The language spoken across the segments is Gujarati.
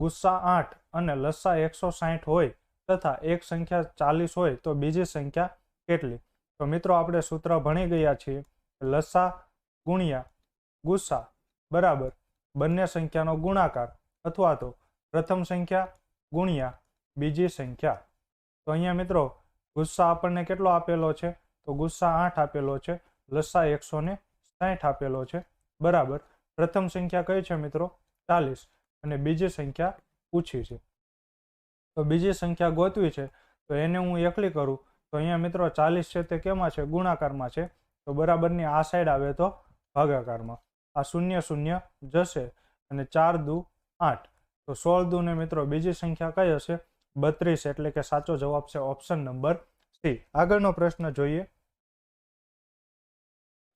ગુસ્સા આઠ અને લસ્સા એકસો સાહીઠ હોય તથા એક સંખ્યા ચાલીસ હોય તો બીજી સંખ્યા કેટલી? તો મિત્રો, આપણે સૂત્ર ભણી ગયા છીએ. લસ્સા ગુણ્યા ગુસ્સા બરાબર બંને સંખ્યાનો ગુણાકાર અથવા તો પ્રથમ સંખ્યા ગુણ્યા બીજી સંખ્યા. તો અહીંયા મિત્રો, ગુસ્સા આપણને કેટલો આપેલો છે? તો ગુસ્સા આઠ આપેલો છે, લસ્સા એકસો ને સાઠ આપેલો છે. બરાબર. પ્રથમ સંખ્યા કઈ છે મિત્રો? ચાલીસ. અને બીજી સંખ્યા પૂછી છે. તો બીજી સંખ્યા ગોતવી છે, તો એને હું એકલી કરું. તો અહીંયા મિત્રો ચાલીસ છે તે કેમાં છે? ગુણાકારમાં છે. તો બરાબરની આ સાઈડ આવે તો ભાગાકારમાં. આ શૂન્ય શૂન્ય જશે અને ચાર દુ આઠ. તો સોળ દુ ને મિત્રો બીજી સંખ્યા કઈ હશે? બત્રીસ, એટલે કે સાચો જવાબ છે ઓપ્શન નંબર સી. આગળનો પ્રશ્ન જોઈએ.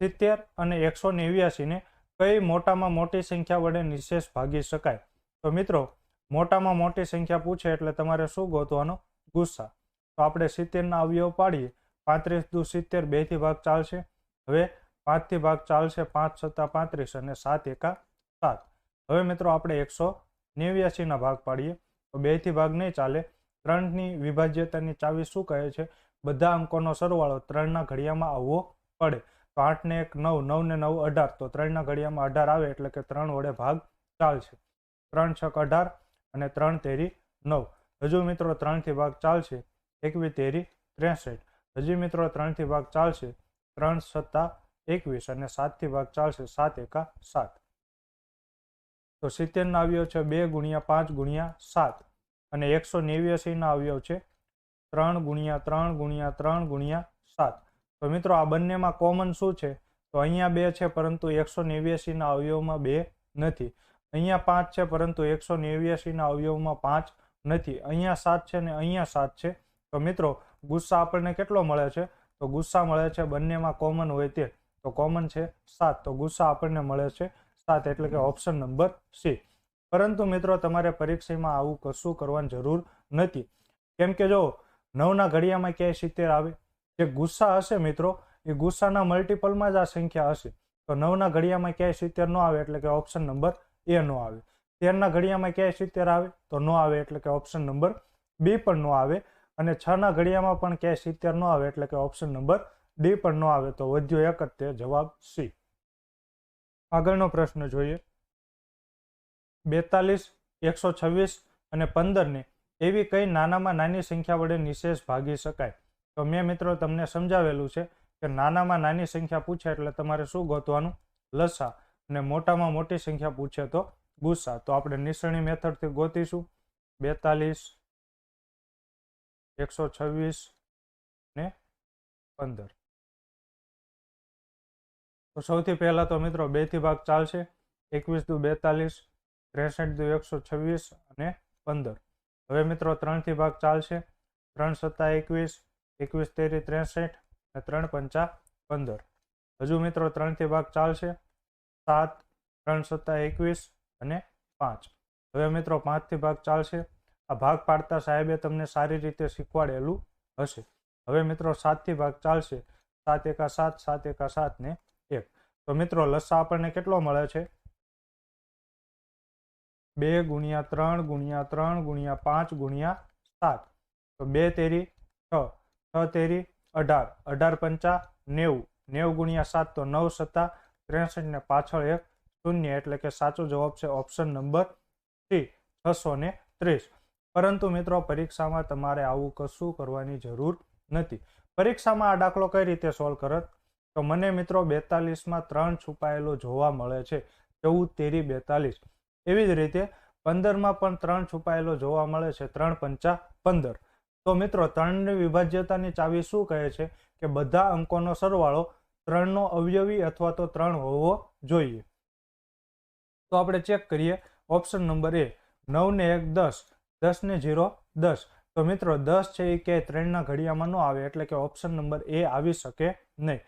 સિત્તેર અને એકસો નેવ્યાસીને કઈ મોટામાં મોટી સંખ્યા વડે નિશેષ ભાગી શકાય? તો મિત્રો, મોટામાં મોટી સંખ્યા પૂછે એટલે તમારે શું ગોતવાનો ગુસ્સા? તો આપણે સિત્તેરના અવયવ પાડીએ. પાંત્રીસ દુ સિત્તેર બેથી ભાગ ચાલશે. હવે પાંચથી ભાગ ચાલશે પાંચ સત્તા પાંત્રીસ અને સાત એકા સાત. હવે મિત્રો, આપણે એકસો નેવ્યાસીના ભાગ પાડીએ. તો બેથી ભાગ નહીં ચાલે. ત્રણની વિભાજ્યતાની ચાવી શું કહે છે? બધા અંકોનો સરવાળો ત્રણના ઘડિયામાં આવવો પડે. તો આઠને એક, નવ, નવને નવ અઢાર. તો ત્રણના ઘડિયામાં અઢાર આવે એટલે કે ત્રણ વડે ભાગ ચાલશે. ત્રણ છક અઢાર અને ત્રણ, તેરી, નવ. હજુ મિત્રો ત્રણથી ભાગ ચાલશે. એકવી તેરી, ત્રેસઠ. હજી મિત્રો ત્રણથી ભાગ ચાલશે. ત્રણ, સત્તા, એકવીસ અને સાતથી ભાગ ચાલશે. સાત, એકા, સાત. તો સિત્તેરના આવ્યો છે બે ગુણ્યા પાંચ ગુણ્યા સાત. અને એકસો નેવ્યાસીના આવ્યો છે ત્રણ ગુણ્યા ત્રણ ગુણ્યા ત્રણ ગુણ્યા સાત. તો મિત્રો આ બંનેમાં કોમન શું છે? તો અહીંયા બે છે, પરંતુ એકસો નેવ્યાસીના અવયવમાં બે નથી. અહીંયા પાંચ છે, પરંતુ એકસો નેવ્યાસીના અવયવમાં પાંચ નથી. અહીંયા સાત છે ને અહીંયા સાત છે. તો મિત્રો, ગુસ્સા આપણને કેટલો મળે છે? તો ગુસ્સા મળે છે બંનેમાં કોમન હોય તે. તો કોમન છે સાત. તો ગુસ્સા આપણને મળે છે સાત, એટલે કે ઓપ્શન નંબર સી. પરંતુ મિત્રો, તમારે પરીક્ષામાં આવું કશું કરવાની જરૂર નથી. કેમ કે જો નવના ઘડિયામાં ક્યાંય સિત્તેર આવે? જે ગુસ્સા હશે મિત્રો, એ ગુસ્સાના મલ્ટિપલમાં જ આ સંખ્યા હશે. તો નવના ઘડિયામાં ક્યાંય સિત્તેર ન આવે, એટલે કે ઓપ્શન નંબર એ ન આવે. તેરના ઘડિયામાં ક્યાંય સિત્તેર આવે તો ન આવે એટલે કે ઓપ્શન નંબર બી પણ ન આવે અને છના ઘડિયામાં પણ ક્યાંય સિત્તેર ન આવે એટલે કે ઓપ્શન નંબર ડી પણ ન આવે તો વધ્યો એક જ તે જવાબ સી આગળનો પ્રશ્ન જોઈએ. બેતાલીસ, એકસો છવ્વીસ અને પંદરને એવી કઈ નાનામાં નાની સંખ્યા વડે નિશેષ ભાગી શકાય? તો મેં મિત્રો તમને સમજાવેલું છે કે નાનામાં નાની સંખ્યા પૂછે એટલે તમારે શું ગોતવાનું? લસા. અને મોટામાં મોટી સંખ્યા પૂછે તો ગુસ્સા. તો આપણે નિસરણી મેથડથી ગોતીશું. બેતાલીસ, એકસો છવ્વીસ ને પંદર. તો સૌથી પહેલા તો મિત્રો બેથી ભાગ ચાલશે. એકવીસ દુ બેતાલીસ, ત્રેસઠ દુ એકસો છવ્વીસ અને પંદર. હવે મિત્રો ત્રણથી ભાગ ચાલશે. ત્રણ સત્તા એકવીસ એકવીસ તેરી ત્રેસઠ અને ત્રણ પંચા પંદર. હજુ મિત્રો ત્રણથી ભાગ ચાલશે. સાત, ત્રણ સત્તા એકવીસ અને પાંચ. હવે મિત્રો પાંચથી ભાગ ચાલશે. આ ભાગ પાડતા સાહેબે તમને સારી રીતે શીખવાડેલું હશે. હવે મિત્રો સાતથી ભાગ ચાલશે. સાત એકા સાત સાત એકા સાત ને એક. તો મિત્રો લસ્સા આપણને કેટલો મળે છે? બે ગુણ્યા ત્રણ ગુણ્યા ત્રણ ગુણ્યા પાંચ ગુણ્યા સાત. તો બે તેરી છ. છ તેરી અઢાર. અઢાર પંચા નેવું. નેવું ગુણ્યા સાત તો નવ સત્તા. ત્રેસઠ ને પાછળ એક શૂન્ય એટલે કે સાચો જવાબ છે ઓપ્શન નંબર સી છસો ને ત્રીસ. પરંતુ મિત્રો, પરીક્ષામાં તમારે આવું કશું કરવાની જરૂર નથી. પરીક્ષામાં આ દાખલો કઈ રીતે સોલ્વ કરત? તો મને મિત્રો, બેતાલીસમાં ત્રણ છુપાયેલો જોવા મળે છે. ચૌદ, તેરી, બેતાલીસ. એવી જ રીતે પંદરમાં પણ ત્રણ છુપાયેલો જોવા મળે છે. ત્રણ પંચા પંદર. તો મિત્રો, ત્રણની વિભાજ્યતાની ચાવી શું કહે છે? કે બધા અંકોનો સરવાળો ત્રણનો અવયવી અથવા તો ત્રણ હોવો જોઈએ. તો આપણે ચેક કરીએ. ઓપ્શન નંબર એ નવને એક દસ, દસને ઝીરો, દસ. તો મિત્રો, દસ છે એ ક્યાંય ત્રણના ઘડિયામાં ન આવે, એટલે કે ઓપ્શન નંબર એ આવી શકે નહીં.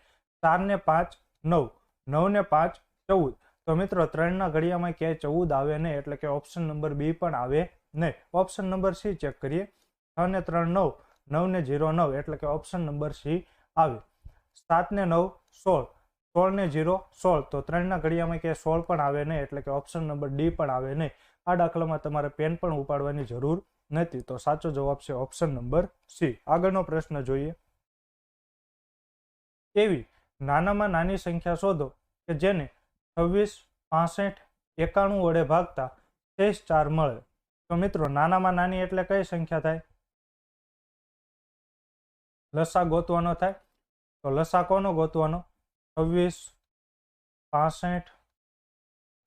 ચારને પાંચ, નવ. નવને પાંચ, ચૌદ. તો મિત્રો, ત્રણના ઘડિયામાં ક્યાંય ચૌદ આવે નહીં, એટલે કે ઓપ્શન નંબર બી પણ આવે નહીં. ઓપ્શન નંબર સી ચેક કરીએ. છ ને ત્રણ, નવ. નવને ઝીરો, નવ, એટલે કે ઓપ્શન નંબર સી આવે. સાત ને નવ સોળ સોળ ને જીરો સોળ તો ત્રણના ઘડિયામાં ક્યાંય સોળ પણ આવે નહીં, એટલે કે ઓપ્શન નંબર ડી પણ આવે નહીં. આ દાખલામાં તમારે પેન પણ ઉપાડવાની જરૂર નથી. તો સાચો જવાબ છે ઓપ્શન નંબર સી. આગળનો પ્રશ્ન જોઈએ. એવી નાનામાં નાની સંખ્યા શોધો કે જેને છવ્વીસ, પાસઠ, એકાણું વડે ભાગતા શેષ ચાર મળે. તો મિત્રો, નાનામાં નાની એટલે કઈ સંખ્યા થાય? લસા ગોતવાનો થાય? તો લસા કોનો ગોતવાનો? છવ્વીસ, પાસઠ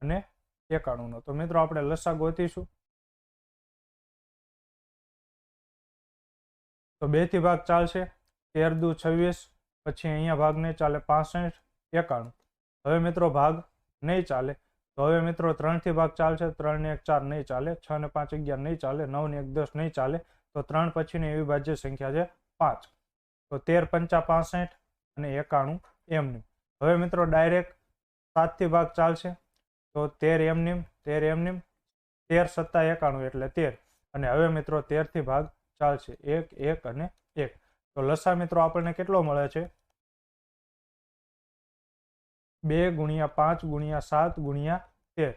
અને એકાણુંનો. તો મિત્રો આપણે લસા ગોતીશું. તો બેથી ભાગ ચાલશે. તેર દુ છવ્વીસ, પછી અહીંયા ભાગ નહીં ચાલે પાસઠ, એકાણું. હવે મિત્રો ભાગ નહીં ચાલે. તો હવે મિત્રો ત્રણથી ભાગ ચાલશે. ત્રણ ને એક ચાર નહીં ચાલે. છ ને પાંચ અગિયાર નહીં ચાલે. નવ ને એક દસ નહીં ચાલે. તો ત્રણ પછીની એવી ભાજ્ય સંખ્યા છે પાંચ. તો તેર પંચા પાસઠ અને એકાણું એમનેમ. હવે મિત્રો ડાયરેક્ટ સાતથી ભાગ ચાલશે. તો તેર એમનીમ, તેર એમનેમ, તેર સત્તા એકાણું એટલે તેર. અને હવે મિત્રો તેરથી ભાગ ચાલશે. એક એક અને એક. તો લસા મિત્રો આપણને કેટલો મળે છે? બે ગુણ્યા પાંચ ગુણ્યા સાત ગુણ્યા તેર.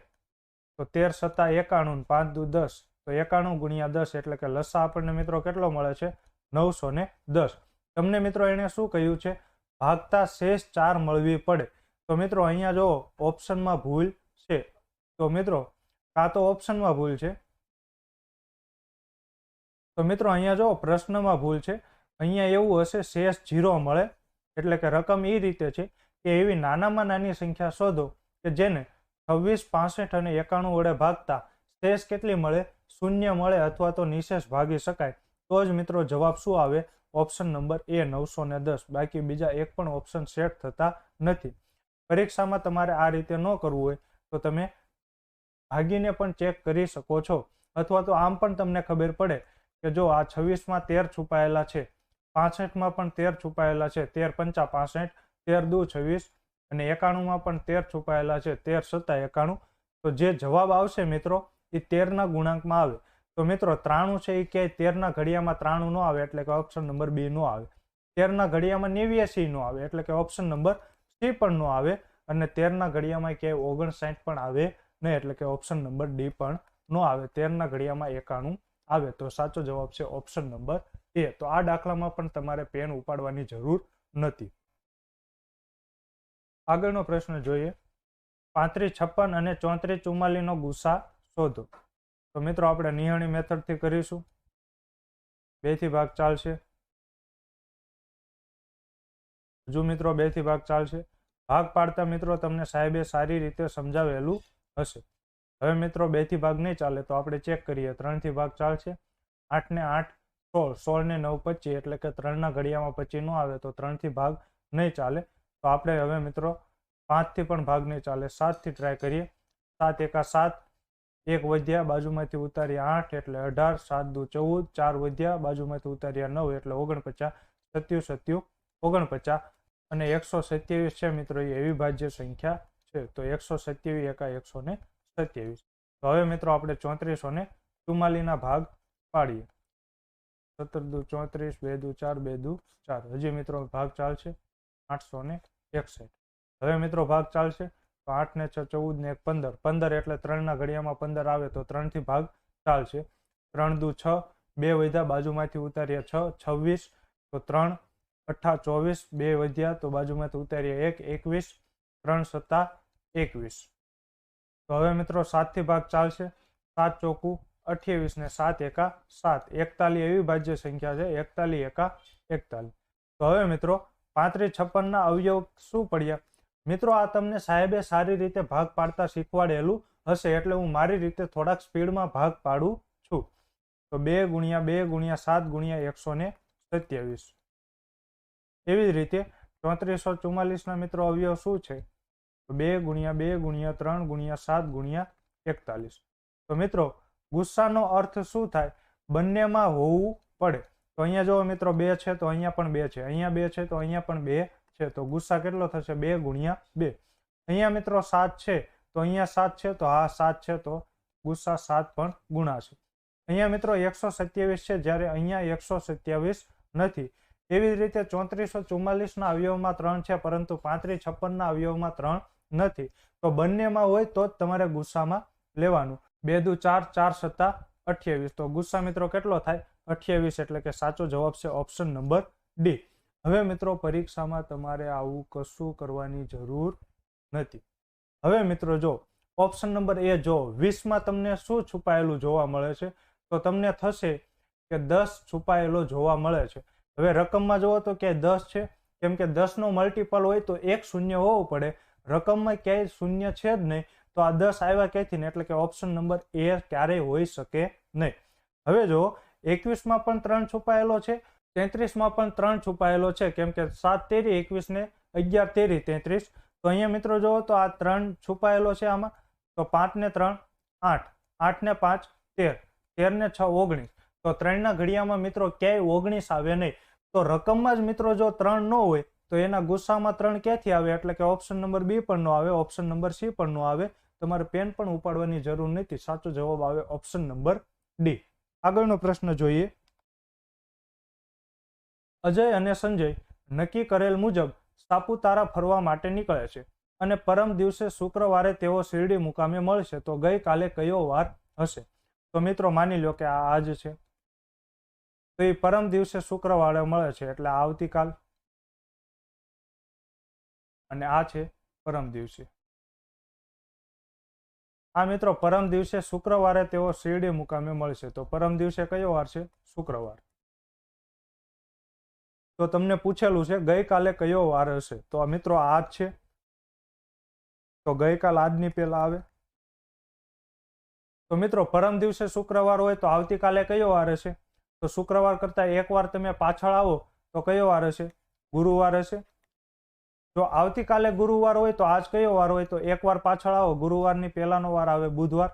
તો તેર સત્તા એકાણું પાંચ દુ દસ. તો એકાણું ગુણ્યા દસ એટલે કે લસા આપણને મિત્રો કેટલો મળે છે? નવસો ને દસ. તમને મિત્રો એણે શું કહ્યું છે? ભાગતા શેષ ચાર મળવી પડે. તો મિત્રો, અહીંયા જો ઓપ્શનમાં ભૂલ છે, તો મિત્રો કાં તો ઓપ્શનમાં ભૂલ છે. તો મિત્રો, અહીંયા જો પ્રશ્નમાં ભૂલ છે, અહીંયા એવું હશે, શેષ જીરો મળે. એટલે કે રકમ એ રીતે છે કે એવી નાનામાં નાની સંખ્યા શોધો કે જેને છવ્વીસ, પાસઠ અને એકાણું વડે ભાગતા શેષ કેટલી મળે? શૂન્ય મળે અથવા તો નિશેષ ભાગી શકાય. તો જ મિત્રો જવાબ શું આવે? ઓપ્શન નંબર એ નવસો ને દસ. બાકી બીજા એક પણ ઓપ્શન સેટ થતા નથી. પરીક્ષામાં તમારે આ રીતે ન કરવું હોય તો તમે ભાગીને પણ ચેક કરી શકો છો. અથવા તો આમ પણ તમને ખબર પડે કે જો આ છવ્વીસમાં તેર છુપાયેલા છે, પાસઠમાં પણ તેર છુપાયેલા છે, તેર પંચા પાસઠ, તેર દુ છવ્વીસ અને એકાણુંમાં પણ તેર છુપાયેલા છે, તેર સત્તા એકાણું. તો જે જવાબ આવશે મિત્રો, એ તેરના ગુણાંકમાં આવે. તો મિત્રો ત્રાણું છે એ ક્યાંય તેરના ઘડિયામાં ત્રાણું ન આવે એટલે કે ઓપ્શન નંબર બી નો આવે. તેરના ઘડિયામાં નેવ્યાસી નો આવે એટલે કે ઓપ્શન નંબર સી પણ નો આવે અને તેરના ઘડિયામાં ક્યાંય ઓગણસાઠ પણ આવે નહીં એટલે કે ઓપ્શન નંબર ડી પણ નો આવે. તેરના ઘડિયામાં એકાણું આવે. તો સાચો જવાબ છે ઓપ્શન નંબર એ તો આ દાખલામાં પણ તમારે પેન ઉપાડવાની જરૂર નથી. આગળનો પ્રશ્ન જોઈએ. પાંત્રીસ છપ્પન અને ચોત્રીસ ચુમ્માલીનો ગુસ્સા શોધો. તો મિત્રો, આપણે નિહાણી મેથડથી કરીશું. બેથી ભાગ ચાલશે. હજુ મિત્રો, બેથી ભાગ ચાલશે. ભાગ પાડતા મિત્રો, તમને સાહેબે સારી રીતે સમજાવેલું હશે. હવે મિત્રો, બેથી ભાગ નહીં ચાલે તો આપણે ચેક કરીએ. ત્રણથી ભાગ ચાલશે. આઠને આઠ, સોળ. સોળ ને નવ પચીસ, એટલે કે ત્રણના ઘડિયામાં પચીસ ન આવે તો ત્રણથી ભાગ નહીં ચાલે. તો આપણે હવે મિત્રો, પાંચથી પણ ભાગ નહીં ચાલે. સાતથી ટ્રાય કરીએ. સાત એકા સાત એક વધ્યા, બાજુમાંથી ઉતાર્યા આઠ એટલે અઢાર, સાત દુ ચૌદ, ચાર વધ્યા, બાજુમાંથી ઉતાર્યા નવ એટલે ઓગણપચાસ, સત્યુ સત્યુ, ઓગણપચાસ અને એકસો સત્યાવીસ છે મિત્રો, એ અવિભાજ્ય સંખ્યા છે. તો એકસો સત્યાવીસ એકા એકસો ને સત્યાવીસ. તો હવે મિત્રો આપણે ચોત્રીસો ને ચુમ્માલીના ભાગ પાડીએ. સત્તર દુ ચોત્રીસ, બે દુ ચાર, બે દુ ચાર. હજી મિત્રો ભાગ ચાલશે આઠસો ને એકસઠ. હવે મિત્રો ભાગ ચાલશે તો આઠ ને છ, ચૌદ ને એક, પંદર. પંદર એટલે ત્રણના ઘડિયામાં પંદર આવે તો ત્રણથી ભાગ ચાલશે. ત્રણ દુ છ, બે વધ્યા, બાજુમાંથી ઉતાર્યા છ, છવ્વીસ. તો ત્રણ અઠ્ઠા ચોવીસ, બે વધ્યા, તો બાજુમાંથી ઉતાર્યા એક, એકવીસ. ત્રણ સત્તા, એકવીસ. તો હવે મિત્રો સાતથી ભાગ ચાલશે. સાત ચોકું, અઠ્યાવીસ ને સાત એકા સાત. એકતાલી એવી ભાજ્ય સંખ્યા છે. એકતાલી એકા એકતાલી. તો હવે મિત્રો પાંત્રીસ છપ્પનના અવયવ શું પડ્યા? મિત્રો, આ તમને સાહેબે સારી રીતે ભાગ પાડતા શીખવાડેલું હશે એટલે હું મારી રીતે થોડાક સ્પીડમાં ભાગ પાડું છું. તો બે ગુણ્યા બે ગુણ્યા સાત ગુણ્યા એકસો ને સત્યાવીસ. એવી જ રીતે ચોત્રીસો ચુમ્માલીસના મિત્રો અવયવ શું છે? તો બે ગુણ્યા બે ગુણ્યા ત્રણ ગુણ્યા સાત ગુણ્યા એકતાલીસ. તો મિત્રો, ગુસ્સાનો અર્થ શું થાય? બંનેમાં હોવું પડે. તો અહીંયા જો મિત્રો, બે છે તો અહીંયા પણ બે છે. અહીંયા બે છે તો અહીંયા પણ બે છે તો ગુસ્સા કેટલો થશે? બે ગુણ્યા બે. અહીંયા મિત્રો સાત છે, તો અહીંયા સાત છે, તો હા સાત છે, તો ગુસ્સા સાત પણ ગુણાશે. અહીંયા મિત્રો એકસો સત્યાવીસ છે, જ્યારે અહીંયા એકસો સત્યાવીસ નથી. એવી જ રીતે ચોત્રીસો ચુમ્માલીસના અવયવમાં ત્રણ છે, પરંતુ પાંત્રીસ છપ્પનના અવયવમાં ત્રણ નથી. તો બંનેમાં હોય તો જ તમારે ગુસ્સામાં લેવાનું. બે દુ ચાર ચાર સત્તા અઠ્યાવીસ. તો ગુસ્સા મિત્રો કેટલો થાય? અઠ્યાવીસ એટલે કે સાચો જવાબ છે ઓપ્શન નંબર ડી. હવે મિત્રો પરીક્ષામાં તમારે આવું કશું કરવાની જરૂર નથી. હવે મિત્રો જો ઓપ્શન નંબર એ જો, વીસમાં તમને શું છુપાયેલું જોવા મળે છે? તો તમને થશે કે દસ છુપાયેલો જોવા મળે છે. હવે રકમમાં જુઓ તો ક્યાંય દસ છે. કેમ કે દસનો મલ્ટિપલ હોય તો એક શૂન્ય હોવું પડે. રકમમાં ક્યાંય શૂન્ય છે જ નહીં. તો આ દસ આવ્યા ક્યાંથી ને? એટલે કે ઓપ્શન નંબર એ ક્યારેય હોઈ શકે નહીં. હવે જો, એકવીસમાં પણ ત્રણ છુપાયેલો છે. તેત્રીસમાં પણ ત્રણ છુપાયેલો છે. કેમ કે સાત તેરી એકવીસ ને અગિયાર તેરી, તેત્રીસ. તો અહીંયા મિત્રો જુઓ તો આ ત્રણ છુપાયેલો છે આમાં. તો પાંચ ને ત્રણ, આઠ. આઠ ને પાંચ, તેર. તેર ને છ, ઓગણીસ. તો ત્રણના ઘડિયામાં મિત્રો ક્યાંય ઓગણીસ આવે નહીં. તો રકમમાં જ મિત્રો જો ત્રણ ન હોય, તો એના ગુસ્સામાં ત્રણ ક્યાંથી આવે? એટલે કે ઓપ્શન નંબર બી પણ નો આવે ઓપ્શન નંબર સી પણ નો આવે. તમારે પેન પણ ઉપાડવાની જરૂર નથી. સાચો જવાબ આવે ઓપ્શન નંબર ડી. આગળનો પ્રશ્ન જોઈએ. અજય અને સંજય નક્કી કરેલ મુજબ સાપુતારા ફરવા માટે નીકળે છે અને પરમ દિવસે શુક્રવારે તેઓ શિરડી મુકામે મળશે તો ગઈકાલે કયો વાર હશે? તો મિત્રો માની લો કે આ આજ છે. તો એ પરમ દિવસે શુક્રવારે મળે છે એટલે આવતીકાલ. અને આ છે પરમ દિવસે. આ મિત્રો, પરમ દિવસે શુક્રવારે તેઓ શિરડી મુકામે મળશે તો પરમ દિવસે કયો વાર છે? શુક્રવાર. તો તમને પૂછેલું છે, ગઈકાલે કયો વાર હશે? તો મિત્રો આજ છે. તો ગઈકાલ આજની પહેલા આવે. તો મિત્રો પરમ દિવસે શુક્રવાર હોય તો આવતીકાલે કયો વાર હશે? તો શુક્રવાર કરતા એક વાર તમે પાછળ આવો, તો કયો વાર હશે? ગુરુવાર હશે. જો આવતીકાલે ગુરુવાર હોય તો આજ કયો વાર હોય? તો એક વાર પાછળ આવો, ગુરુવારની પહેલાનો વાર આવે, બુધવાર.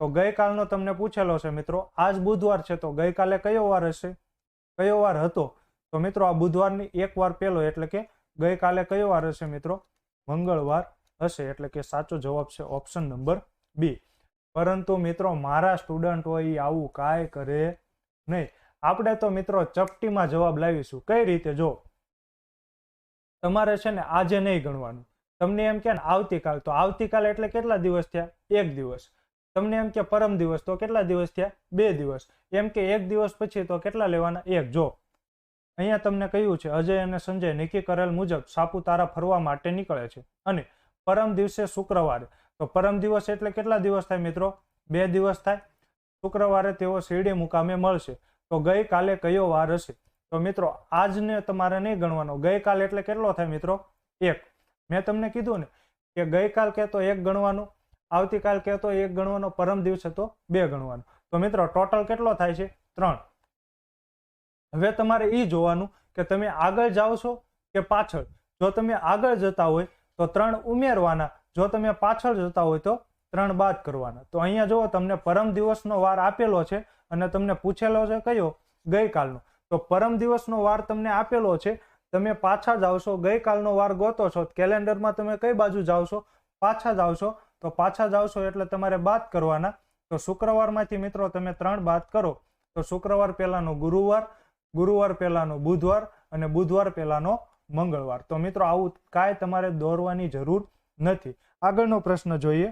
તો ગઈકાલનો તમને પૂછેલો છે મિત્રો, આજ બુધવાર છે, તો ગઈકાલે કયો વાર હશે? કયો વાર હતો? તો મિત્રો આ બુધવારની એક વાર પહેલો એટલે કે ગઈકાલે કયો વાર હશે મિત્રો? મંગળવાર હશે એટલે કે સાચો જવાબ છે ઓપ્શન નંબર બી. પરંતુ મિત્રો મારા સ્ટુડન્ટ હોય એ આવું કાંઈ કરે નહીં. આપણે તો મિત્રો ચપટીમાં જવાબ લાવીશું. કઈ રીતે? જો તમારે છે ને આજે નહીં ગણવાનું. તમને એમ કે આવતીકાલ, તો આવતીકાલ એટલે કેટલા દિવસ થયા? એક દિવસ. તમને એમ કે પરમ દિવસ, તો કેટલા દિવસ થયા? બે દિવસ. એમ કે એક દિવસ પછી તો કેટલા લેવાના? એક. જો અહીંયા તમને કહ્યું છે, અજય અને સંજય નક્કી કરેલ મુજબ સાપુતારા ફરવા માટે નીકળે છે. અને પરમ દિવસે શુક્રવારે, તો પરમ દિવસ એટલે કેટલા દિવસ થાય મિત્રો? બે દિવસ થાય. શુક્રવારે તેઓ શિરડી મુકામે મળશે. તો ગઈકાલે કયો વાર હશે? તો મિત્રો, આજને તમારે નહીં ગણવાનો. ગઈકાલ એટલે કેટલો થાય મિત્રો? એક. મેં તમને કીધું ને કે ગઈકાલ કહેતો એક ગણવાનો, આવતીકાલ કહેતો એક ગણવાનો, પરમ દિવસે તો બે ગણવાનો. તો મિત્રો, ટોટલ કેટલો થાય છે? ત્રણ. હવે તમારે એ જોવાનું કે તમે આગળ જાઓ છો કે પાછળ? જો તમે આગળ જતા હોય તો ત્રણ ઉમેરવાના. જો તમે પાછળ જતા હોય તો ત્રણ બાદ કરવાના. તો અહીંયા જુઓ, તમને પરમ દિવસનો વાર આપેલો છે અને તમને પૂછેલો છે કયો? ગઈકાલનો. તો પરમ દિવસનો વાર તમને આપેલો છે. તમે પાછા જાઓ છો, ગઈકાલનો વાર ગોતો છો કેલેન્ડરમાં તમે કઈ બાજુ જાઓ છો? પાછા જાઓ છો. તો પાછા જાઓ છો એટલે તમારે બાદ કરવાના. તો શુક્રવારમાંથી મિત્રો તમે ત્રણ બાદ કરો. તો શુક્રવાર પહેલાનો ગુરુવાર ગુરુવાર પહેલાનો બુધવાર અને બુધવાર પહેલાનો મંગળવાર. તો મિત્રો, આવું કાંઈ તમારે દોરવાની જરૂર નથી. આગળનો પ્રશ્ન જોઈએ.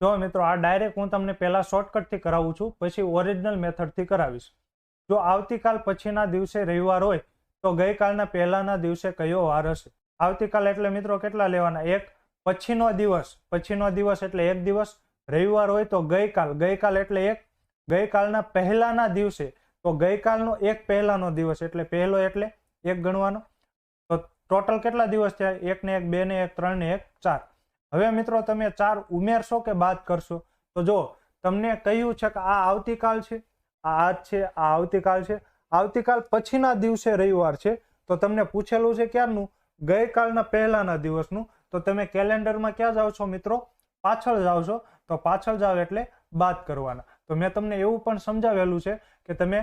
જો મિત્રો, આ ડાયરેક્ટ હું તમને પહેલા શોર્ટકટથી કરાવું છું, પછી ઓરિજિનલ મેથડથી કરાવીશ. જો આવતીકાલ પછીના દિવસે રવિવાર હોય, તો ગઈકાલના પહેલાના દિવસે કયો વાર હશે? આવતીકાલ એટલે મિત્રો કેટલા લેવાના? એક પછીનો દિવસ. પછીનો દિવસ એટલે એક દિવસ. રવિવાર હોય તો ગઈકાલ. ગઈકાલ એટલે એક. ગઈકાલના પહેલાના દિવસે તો ગઈકાલનો એક પહેલાનો દિવસ એટલે પહેલો એટલે એક ગણવાનો. તો ટોટલ કેટલા દિવસ થયા? એક ને એક બે ને એક ત્રણ ને એક, ચાર. હવે મિત્રો તમે ચાર ઉમેરશો કે બાદ કરશો? તો જો તમને કહ્યું છે કે આ આવતીકાલ છે, આ આજ છે, આ આવતીકાલ છે. આવતીકાલ પછીના દિવસે રવિવાર છે. તો તમને પૂછેલું છે ક્યારનું? ગઈકાલના પહેલાના દિવસનું. તો તમે કેલેન્ડરમાં ક્યાં જાઓ છો મિત્રો? પાછળ જાઓ છો. તો પાછળ જાઓ એટલે બાદ કરવાના. તો મેં તમને એવું પણ સમજાવેલું છે કે તમે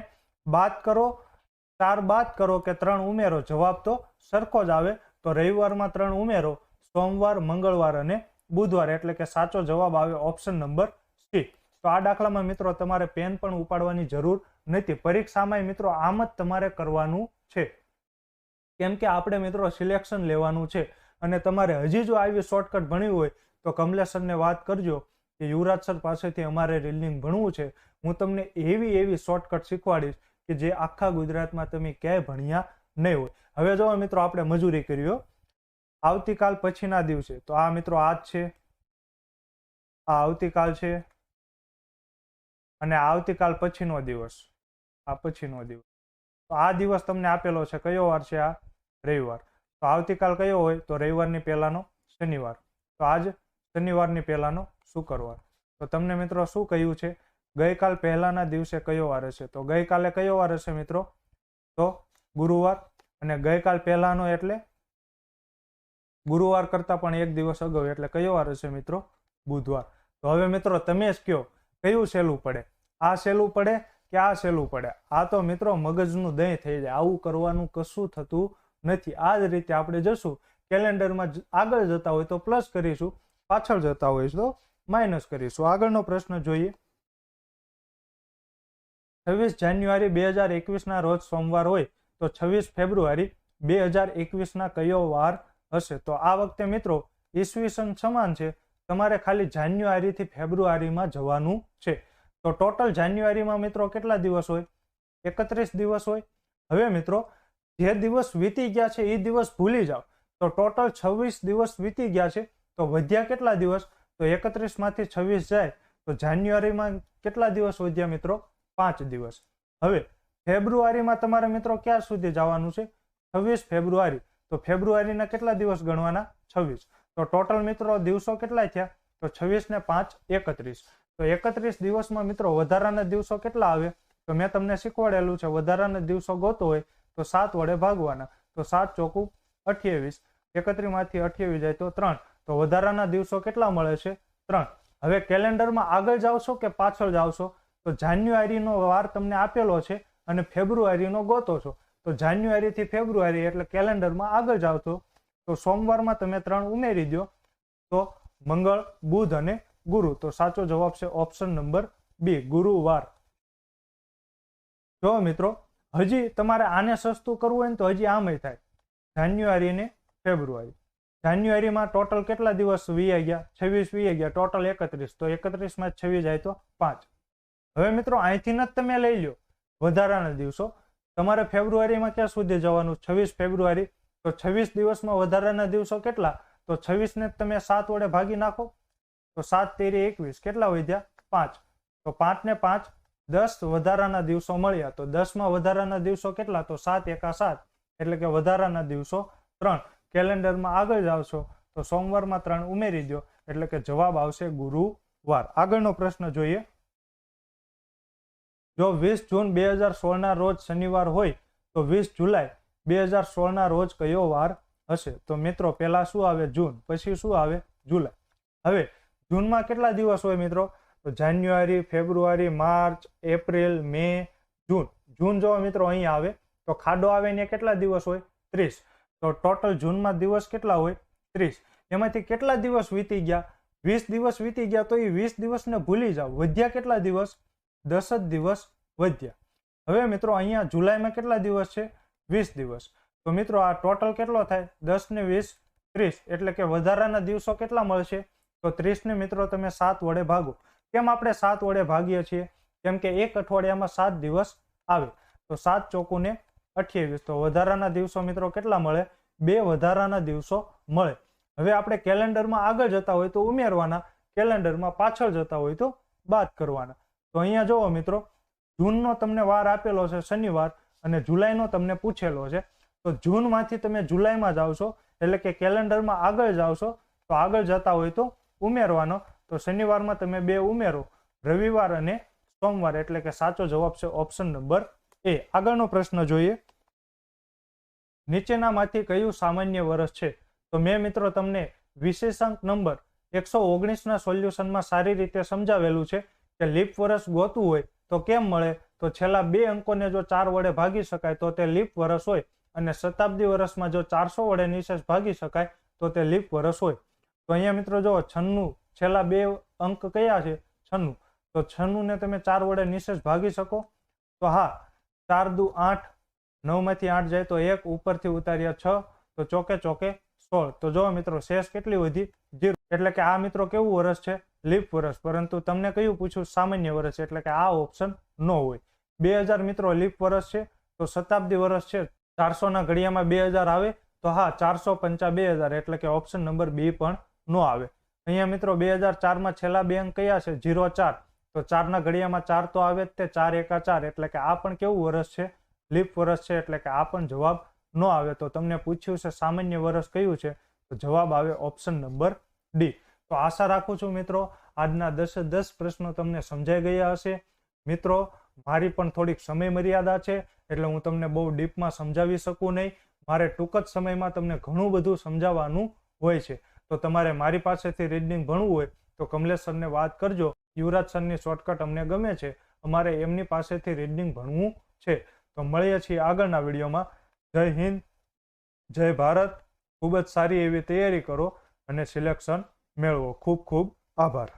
બાદ કરો ચાર બાદ કરો કે ત્રણ ઉમેરો, જવાબ તો સરખો જ આવે. તો રવિવારમાં ત્રણ ઉમેરો, સોમવાર, મંગળવાર અને બુધવાર, એટલે કે સાચો જવાબ આવે ઓપ્શન નંબર સી. તો આ દાખલામાં મિત્રો તમારે પેન પણ ઉપાડવાની જરૂર નથી. પરીક્ષામાં મિત્રો આમ જ તમારે કરવાનું છે. કેમ કે આપણે મિત્રો સિલેક્શન લેવાનું છે. અને તમારે હજી જો આવી શોર્ટકટ ભણ્યું હોય, તો કમલેશનને વાત કરજો. કે યુવરાજ સર પાસેથી અમારે રીલિંગ ભણવું છે, હું તમને એવી એવી શોર્ટકટ શીખવાડીશ કે જે આખા ગુજરાતમાં તમે ક્યાંય ભણ્યા નહીં હોય. હવે જો મિત્રો, આપણે મજૂરી કર્યો આવતીકાલ પછીના દિવસે, તો આ મિત્રો આજ છે, આ આવતીકાલ છે, અને આવતીકાલ પછીનો દિવસ, આ પછીનો દિવસ. તો આ દિવસ તમને આપેલો છે, કયો વાર છે આ? રવિવાર. તો આવતીકાલ કયો હોય? તો રવિવારની પહેલાંનો શનિવાર. તો આજ શનિવારની પહેલાનો શુક્રવાર તો તમને મિત્રો શું કહ્યું છે? ગઈકાલ પહેલાના દિવસે કયો વાર હશે? તો ગઈકાલે કયો વાર હશે મિત્રો? તો ગુરુવાર અને ગઈકાલ પહેલાનો એટલે? ગુરુવાર કરતા પણ એક દિવસ અગાઉ એટલે કયો વાર હશે મિત્રો? બુધવાર. તો હવે મિત્રો તમે જ કયો કયું સહેલું પડે? આ સહેલું પડે કે આ સહેલું પડે? આ તો મિત્રો મગજનું દહીં થઈ જાય. આવું કરવાનું કશું થતું નથી. આ જ રીતે આપણે જશું. કેલેન્ડરમાં આગળ જતા હોય તો પ્લસ કરીશું. પાછળ જતા હોય તો માઇનસ કરીશું આગળનો પ્રશ્ન જોઈએ. છવ્વીસ જાન્યુઆરી બે હજાર એકવીસના રોજ સોમવાર હોય તો છવ્વીસ ફેબ્રુઆરી બે હજાર એકવીસના કયો વાર હશે? તો આ વખતે મિત્રો ઈસવીસન સમાન છે. તમારે ખાલી જાન્યુઆરીથી ફેબ્રુઆરીમાં જવાનું છે. તો ટોટલ જાન્યુઆરીમાં મિત્રો કેટલા દિવસ હોય? એકત્રીસ દિવસ હોય. હવે મિત્રો જે દિવસ વીતી ગયા છે એ દિવસ ભૂલી જાઓ. તો ટોટલ છવ્વીસ દિવસ વીતી ગયા છે. તો વધ્યા કેટલા દિવસ? તો એકત્રીસમાંથી છવ્વીસ જાય તો જાન્યુઆરીમાં કેટલા દિવસ વધ્યા મિત્રો? પાંચ દિવસ. હવે ફેબ્રુઆરીમાં તમારે મિત્રો ક્યાં સુધી જવાનું છે? છવ્વીસ ફેબ્રુઆરી. તો ફેબ્રુઆરીના કેટલા દિવસ ગણવાના? છવ્વીસ. તો ટોટલ મિત્રો દિવસો કેટલા થયા? તો છવ્વીસ ને પાંચ, એકત્રીસ. તો એકત્રીસ દિવસમાં મિત્રો વધારાના દિવસો કેટલા આવે? તો મેં તમને શીખવાડેલું છે, વધારાના દિવસો ગોતો હોય તો સાત વડે ભાગવાના. તો સાત ચોકું અઠ્યાવીસ. એકત્રીસમાંથી અઠ્યાવીસ જાય તો ત્રણ. તો વધારાના દિવસો કેટલા મળે છે? ત્રણ. હવે કેલેન્ડરમાં આગળ જાવશો કે પાછળ જાવશો? તો જાન્યુઆરીનો વાર તમને આપેલો છે અને ફેબ્રુઆરીનો ગોતો છો. તો જાન્યુઆરીથી ફેબ્રુઆરી એટલે કેલેન્ડરમાં આગળ જાવ તો સોમવારમાં તમે ત્રણ ઉમેરી દો તો મંગળ, બુધ અને ગુરુ. તો સાચો જવાબ છે ઓપ્શન નંબર બી, ગુરુવાર. જો મિત્રો, હજી તમારે આને સસ્તું કરવું હોય ને તો હજી આમય થાય. જાન્યુઆરી ને ફેબ્રુઆરી. જાન્યુઆરીમાં ટોટલ કેટલા દિવસ વીઆઈ ગયા? છવ્વીસ વીઆઈ ગયા, ટોટલ એકત્રીસ. તો એકત્રીસમાં છવ્વીસ જાય તો પાંચ. હવે મિત્રો, અહીંથી જ તમે લઈ લો વધારાના દિવસો. તમારે ફેબ્રુઆરીમાં ક્યાં સુધી જવાનું? છવ્વીસ ફેબ્રુઆરી. તો છવ્વીસ દિવસમાં વધારાના દિવસો કેટલા? તો છવ્વીસ ને તમે સાત વડે ભાગી નાખો. તો સાત, તેરી, એકવીસ. કેટલા વધ્યા? પાંચ. તો પાંચ ને પાંચ, દસ વધારાના દિવસો મળ્યા. તો દસમાં વધારાના દિવસો કેટલા? તો સાત, એકા સાત. એટલે કે વધારાના દિવસો ત્રણ. કેલેન્ડરમાં આગળ જાવશો, તો સોમવારમાં ત્રણ ઉમેરી દો એટલે કે જવાબ આવશે ગુરુવાર. આગળનો પ્રશ્ન જોઈએ. જો વીસ જૂન બે હજાર સોળના રોજ શનિવાર હોય, તો વીસ જુલાઈ બે હજાર સોળના રોજ કયો વાર હશે? તો મિત્રો, પહેલાં શું આવે? જૂન. પછી શું આવે? જુલાઈ. હવે, જૂનમાં કેટલા દિવસ હોય મિત્રો? તો જાન્યુઆરી, ફેબ્રુઆરી, માર્ચ, એપ્રિલ, મે, જૂન. જૂન જો મિત્રો અહીં આવે, તો ખાડો આવે ને કેટલા દિવસ હોય? ત્રીસ. તો ટોટલ જૂનમાં દિવસ કેટલા હોય? ત્રીસ. એમાંથી કેટલા દિવસ વીતી ગયા? વીસ દિવસ વીતી ગયા તો એ વીસ દિવસને ભૂલી જાઓ. વધ્યા કેટલા દિવસ? દસ જ દિવસ વધ્યા. હવે મિત્રો અહીંયા જુલાઈમાં કેટલા દિવસ છે? વીસ દિવસ. તો મિત્રો આ ટોટલ કેટલો થાય? દસ ને વીસ, ત્રીસ. એટલે કે વધારાના દિવસો કેટલા મળશે? તો ત્રીસને મિત્રો તમે સાત વડે ભાગો. કેમ આપણે સાત વડે ભાગીએ છીએ? કેમ કે એક અઠવાડિયામાં સાત દિવસ આવે. તો સાત ચોકુને અઠ્યાવીસ. તો વધારાના દિવસો મિત્રો કેટલા મળે? બે વધારાના દિવસો મળે. હવે આપણે કેલેન્ડરમાં આગળ જતા હોય તો ઉમેરવાના, કેલેન્ડરમાં પાછળ જતા હોય તો બાદ કરવાના. તો અહીંયા જુઓ મિત્રો, જૂનનો તમને વાર આપેલો છે શનિવાર અને જુલાઈનો તમને પૂછેલો છે. તો જૂનમાંથી તમે જુલાઈમાં જાવશો એટલે કે કેલેન્ડરમાં આગળ જાવશો તો આગળ જતા હોય તો ઉમેરવાનો. તો શનિવારમાં તમે બે ઉમેરો, રવિવાર અને સોમવાર. એટલે કે સાચો જવાબ છે ઓપ્શન નંબર એ. આગળનો પ્રશ્ન જોઈએ. નીચેનામાંથી કયું સામાન્ય વર્ષ છે? તો મેં મિત્રો તમને વિશેષાંક નંબર એકસો ઓગણીસના સોલ્યુશનમાં સારી રીતે સમજાવેલું છે કે લીપ વર્ષ ગોતું હોય તો કેમ મળે? તો છેલ્લા બે અંકોને જો ચાર વડે ભાગી શકાય તો તે લીપ વર્ષ હોય અને શતાબ્દી વર્ષમાં જો ચારસો વડે નિશેષ ભાગી શકાય તો તે લીપ વર્ષ હોય. તો અહીંયા મિત્રો જો છન્નું છેલ્લા બે અંક કયા છે? છન્નું. તો છન્નું ને તમે ચાર વડે નિશેષ ભાગી શકો? તો હા, ચાર દુ આઠ નવમાંથી આઠ જાય તો એક, ઉપરથી ઉતાર્યા છ, તો ચોકે ચોકે સોળ. તો જો મિત્રો, શેષ કેટલી વધી? જીરો. એટલે કે આ મિત્રો કેવું વર્ષ છે? લીપ વર્ષ પરંતુ તમને કયું પૂછ્યું સામાન્ય વર્ષ એટલે કે આ ઓપ્શન ન હોય. બે હજાર મિત્રો, લીપ વર્ષ છે. તો શતાબ્દી વર્ષ છે. ચારસોના ઘડિયામાં બે હજાર આવે, તો હા, ચારસો પંચા બે હજાર. એટલે કે ઓપ્શન નંબર બી પણ ન આવે. અહીંયા મિત્રો, બે હજાર ચારમાં છેલ્લા બે અંક કયા છે? જીરો ચાર. તો ચારના ઘડિયામાં ચાર તો આવે જ તે. ચાર એકા ચાર. એટલે કે આ પણ કેવું વર્ષ છે? લીપ વર્ષ છે એટલે કે આ પણ જવાબ ન આવે તો તમને પૂછ્યું છે સામાન્ય વર્ષ કયું છે? તો જવાબ આવે ઓપ્શન નંબર ડી તો આશા રાખું છું મિત્રો, આજના દસે દસ પ્રશ્નો તમને સમજાઈ ગયા હશે. મિત્રો, મારી પણ થોડીક સમય મર્યાદા છે એટલે હું તમને બહુ ડીપમાં સમજાવી શકું નહીં. મારે ટૂંક જ સમયમાં તમને ઘણું બધું સમજાવવાનું હોય છે. તો તમારે મારી પાસેથી રીડિંગ ભણવું હોય તો કમલેશ સરને વાત કરજો. યુવરાજ સરની શોર્ટકટ અમને ગમે છે. અમારે એમની પાસેથી રીડિંગ ભણવું છે. તો મળીએ છીએ આગળના વિડીયોમાં. જય હિન્દ, જય ભારત. ખૂબ જ સારી એવી તૈયારી કરો અને સિલેક્શન મેળવો. ખૂબ ખૂબ આભાર.